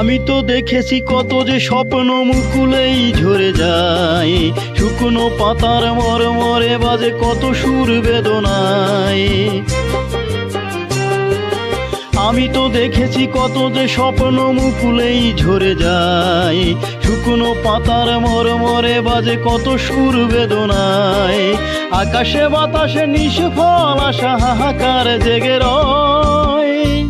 আমি তো দেখেছি কত যে স্বপ্ন মুকুলেই ঝরে যায়। শুকনো পাতার মর মরে বাজে কত সুর বেদনায়। আমি তো দেখেছি কত যে স্বপ্ন মুকুলেই ঝরে যায়। শুকনো পাতার মর মরে বাজে কত সুর বেদনায়। আকাশে বাতাসে নিষ্ফল আশা হাহাকার জেগে রয়।